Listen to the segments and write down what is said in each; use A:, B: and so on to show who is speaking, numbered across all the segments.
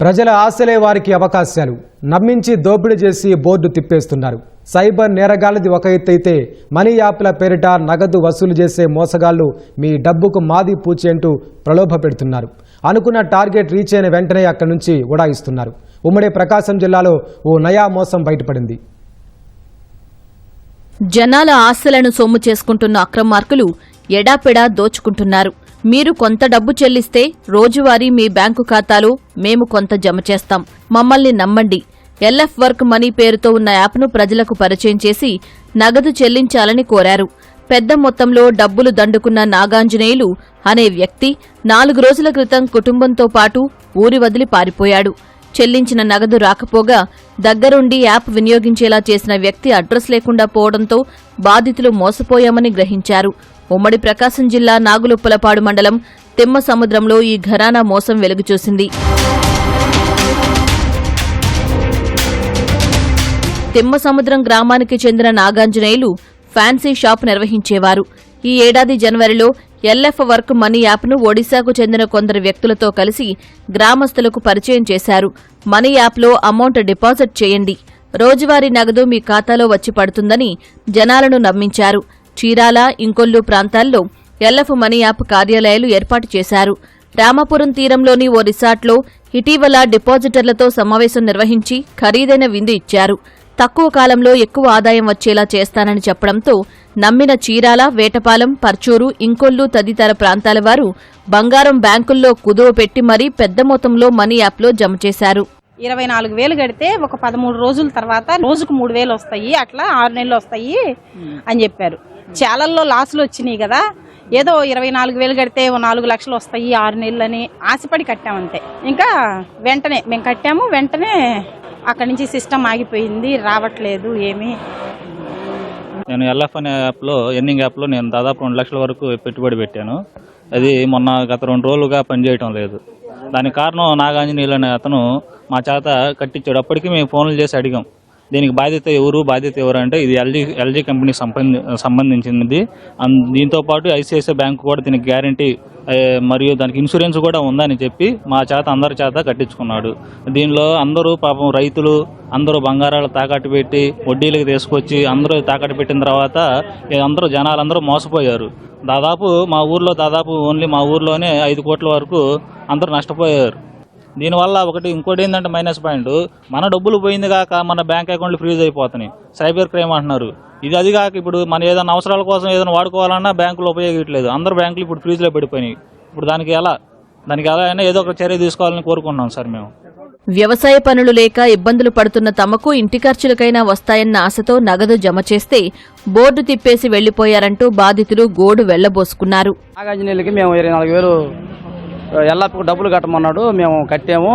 A: ప్రజల ఆశలే వారికి అవకాశాలు. నమ్మించి దోపిడీ చేసి బోర్డు తిప్పేస్తున్నారు. సైబర్ నేరగాళ్ళది ఒక ఎత్తైతే మనీ యాప్ల పేరిట నగదు వసూలు చేసే మోసగాళ్ళు మీ డబ్బుకు మాది పూచి అంటూ ప్రలోభ పెడుతున్నారు. అనుకున్న టార్గెట్ రీచ్ అయిన వెంటనే అక్కడి నుంచి ఉడాయిస్తున్నారు. ఉమ్మడి ప్రకాశం జిల్లాలో ఓ నయా మోసం బయటపడింది.
B: జనాల ఆశలను సొమ్ము చేసుకుంటున్న అక్రమార్కులు ఎడాపెడా దోచుకుంటున్నారు. మీరు కొంత డబ్బు చెల్లిస్తే రోజువారీ మీ బ్యాంకు ఖాతాలో మేము కొంత జమ చేస్తాం. మమ్మల్ని నమ్మండి. ఎల్ఎఫ్ వర్క్ మనీ పేరుతో ఉన్న యాప్ను ప్రజలకు పరిచయం చేసి నగదు చెల్లించాలని కోరారు. పెద్ద మొత్తంలో డబ్బులు దండుకున్న నాగాంజనేయులు అనే వ్యక్తి నాలుగు రోజుల క్రితం కుటుంబంతో పాటు ఊరి వదిలి పారిపోయాడు. చెల్లించిన నగదు రాకపోగా దగ్గరుండి యాప్ వినియోగించేలా చేసిన వ్యక్తి అడ్రస్ లేకుండా పోవడంతో బాధితులు మోసపోయామని గ్రహించారు. ఉమ్మడి ప్రకాశం జిల్లా నాగులుప్పలపాడు మండలం తిమ్మ సముద్రంలో ఈ ఘరానా మోసం వెలుగుచూసింది తిమ్మ సముద్రం గ్రామానికి చెందిన నాగాంజనేయులు ఫ్యాన్సీ షాప్ నిర్వహించేవారు. ఈ ఏడాది జనవరిలో ఎల్ఎఫ్ వర్క్ మనీ యాప్ను ఒడిశాకు చెందిన కొందరు వ్యక్తులతో కలిసి గ్రామస్తులకు పరిచయం చేశారు. మనీ యాప్లో అమౌంట్ డిపాజిట్ చేయండి. రోజువారీ నగదు మీ ఖాతాలో వచ్చి పడుతుందని జనాలను నమ్మించారు. చీరాల ఇంకొల్లు ప్రాంతాల్లో ఎల్ఎఫ్ మనీ యాప్ కార్యాలయాలు ఏర్పాటు చేశారు. రామాపురం తీరంలోని ఓ రిసార్ట్లో ఇటీవల డిపాజిటర్లతో సమావేశం నిర్వహించి ఖరీదైన విందు ఇచ్చారు. తక్కువ కాలంలో ఎక్కువ ఆదాయం వచ్చేలా చేస్తానని చెప్పడంతో నమ్మిన చీరాల వేటపాలెం పర్చూరు ఇంకొల్లు తదితర ప్రాంతాల వారు బంగారం బ్యాంకుల్లో కుదువ పెట్టి మరీ పెద్ద మొత్తంలో మనీ యాప్లో జమ చేశారు.
C: ఇరవై నాలుగు వేలు కడితే ఒక పదమూడు రోజుల తర్వాత రోజుకు మూడు వేలు వస్తాయి అట్లా ఆరు నెలలు వస్తాయి అని చెప్పారు. చాలల్లో లాసులు వచ్చినాయి కదా. ఏదో ఇరవై నాలుగు వేలు కడితే నాలుగు లక్షలు వస్తాయి ఆరు నెలలు అని ఆశపడి కట్టామంతే ఇంకా వెంటనే మేము కట్టాము వెంటనే అక్కడి నుంచి సిస్టమ్ ఆగిపోయింది రావట్లేదు ఏమీ.
D: నేను ఎల్ఎఫ్ అనే యాప్లో ఎన్నింగ్ యాప్లో నేను దాదాపు రెండు లక్షల వరకు పెట్టుబడి పెట్టాను. అది మొన్న గత రెండు రోజులుగా పనిచేయటం లేదు. దానికి కారణం నాగాంజనీయులు అనే అతను మా చేత కట్టించాడు. అప్పటికి మేము ఫోన్లు చేసి అడిగాం. దీనికి బాధ్యత ఎవరు బాధ్యత ఎవరు అంటే ఇది ఎల్జీ ఎల్జీ కంపెనీకి సంబంధి సంబంధించింది అన్- దీంతో పాటు ఐసిఐసిఐ బ్యాంకు కూడా దీనికి గ్యారంటీ మరియు దానికి ఇన్సూరెన్స్ కూడా ఉందని చెప్పి మా చేత అందరి చేత కట్టించుకున్నాడు. దీనిలో అందరూ పాపం రైతులు అందరూ బంగారాలు తాకట్టు పెట్టి వడ్డీలకు తీసుకొచ్చి అందరూ తాకట్టు పెట్టిన తర్వాత అందరూ జనాలందరూ మోసపోయారు. దాదాపు మా ఊర్లో దాదాపు ఓన్లీ మా ఊర్లోనే ఐదు కోట్ల వరకు అందరూ నష్టపోయారు. దీనివల్ల ఒకటి ఇంకోటి ఏంటంటే మైనస్ పాయింట్ మన డబ్బులు పోయింది కాక మన బ్యాంక్ అకౌంట్లు ఫ్రీజ్ అయిపోతున్నాయి. సైబర్ క్రైమ్ అంటున్నారు. ఇది అది కాక ఇప్పుడు మన ఏదైనా అవసరాల కోసం ఏదైనా వాడుకోవాలన్నా బ్యాంకులు ఉపయోగించట్లేదు. అందరు బ్యాంకులు ఇప్పుడు ఫ్రీజ్లో పడిపోయినాయి. ఇప్పుడు దానికి ఎలా దానికి ఎలా అయినా ఏదో ఒక చర్య తీసుకోవాలని కోరుకుంటున్నాం సార్ మేము.
B: వ్యవసాయ పనులు లేక ఇబ్బందులు పడుతున్న తమకు ఇంటి ఖర్చులకైనా వస్తాయన్న ఆశతో నగదు జమ చేస్తే బోర్డు తిప్పేసి వెళ్ళిపోయారంటూ బాధితులు గోడు వెళ్ళబోసుకున్నారు.
E: నాగార్జునకి మేము ఇరవై నాలుగు వేలు ఎల్లప్పకు డబ్బులు కట్టమన్నాడు మేము కట్టాము.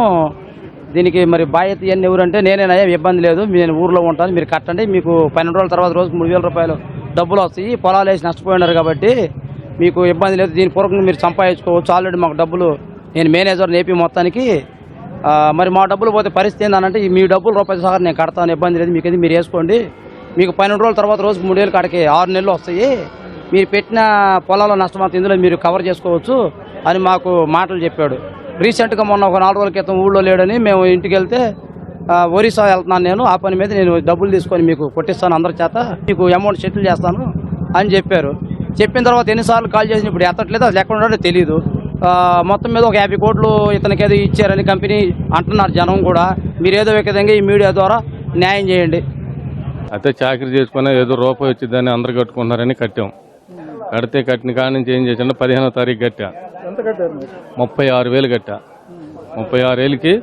E: దీనికి మరి బాధ్యత ఇవన్నీ ఎవరంటే నేనే ఏం ఇబ్బంది లేదు. నేను ఊర్లో ఉంటాను మీరు కట్టండి. మీకు పన్నెండు రోజుల తర్వాత రోజుకు మూడు వేల రూపాయలు డబ్బులు వస్తాయి. పొలాలు వేసి నష్టపోయినారు కాబట్టి మీకు ఇబ్బంది లేదు. దీని పూర్వకంగా మీరు సంపాదించుకోవచ్చు. ఆల్రెడీ మాకు డబ్బులు నేను మేనేజర్ నేపి మొత్తానికి. మరి మా డబ్బులు పోతే పరిస్థితి ఏంటంటే మీ డబ్బులు రూపాయలు సహా నేను కడతాను ఇబ్బంది లేదు. మీకు మీరు వేసుకోండి. మీకు పన్నెండు రోజుల తర్వాత రోజుకు మూడు వేలు కాడికి ఆరు నెలలు వస్తాయి. మీరు పెట్టిన పొలాల్లో నష్టం అంతా ఇందులో మీరు కవర్ చేసుకోవచ్చు అని మాకు మాటలు చెప్పాడు. రీసెంట్గా మొన్న ఒక నాలుగు రోజుల క్రితం ఊళ్ళో లేడని మేము ఇంటికి వెళ్తే ఒరిస్సా వెళ్తున్నాను నేను ఆ పని మీద నేను డబ్బులు తీసుకొని మీకు కొట్టిస్తాను అందరి చేత మీకు అమౌంట్ సెటిల్ చేస్తాను అని చెప్పారు. చెప్పిన తర్వాత ఎన్నిసార్లు కాల్ చేసిన ఇప్పుడు ఎత్తట్లేదు అసలు ఎక్కడ ఉండడో తెలియదు మొత్తం మీద ఒక యాభై కోట్లు ఇతనికి ఏదో ఇచ్చారని కంపెనీ అంటున్నారు జనం కూడా. మీరు ఏదో ఒక విధంగా ఈ మీడియా ద్వారా న్యాయం చేయండి.
F: అయితే చాకరీ చేసుకుని ఏదో రూపాయి వచ్చిందని అందరు కట్టుకున్నారని కట్టాం. కడితే కట్టిన కాడ నుంచి ఏం చేసాను పదిహేనో తారీఖు కట్టా. ముప్పై ఆరు వేలు కట్టా. ముప్పై ఆరు వేలకి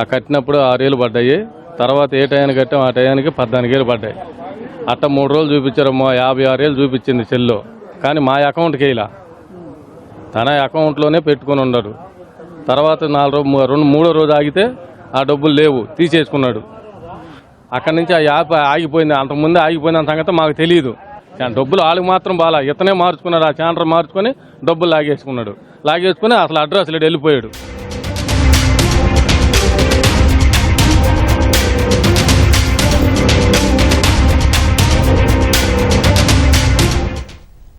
F: ఆ కట్టినప్పుడు ఆరు వేలు పడ్డాయి. తర్వాత ఏ టయానికి కట్టాం? ఆ టయానికి పద్నాలుగు వేలు పడ్డాయి. అట్ట మూడు రోజులు చూపించారు మా యాభై ఆరు వేలు చూపించింది సెల్లో. కానీ మా అకౌంట్కి వేయలా. తన అకౌంట్లోనే పెట్టుకొని ఉన్నాడు తర్వాత నాలుగు రోజు రెండు మూడో రోజు ఆగితే ఆ డబ్బులు లేవు. తీసేసుకున్నాడు. అక్కడి నుంచి ఆ యాప్ ఆగిపోయింది. అంతకుముందే ఆగిపోయిన సంగతి మాకు తెలియదు డబ్బులు వాళ్ళకి మాత్రం బాగా ఇతనే మార్చుకున్నాడు ఆ చాండ్ర మార్చుకొని డబ్బులు లాగేసుకున్నాడు. లాగేసుకుని అసలు అడ్రస్ లేడు వెళ్ళిపోయాడు.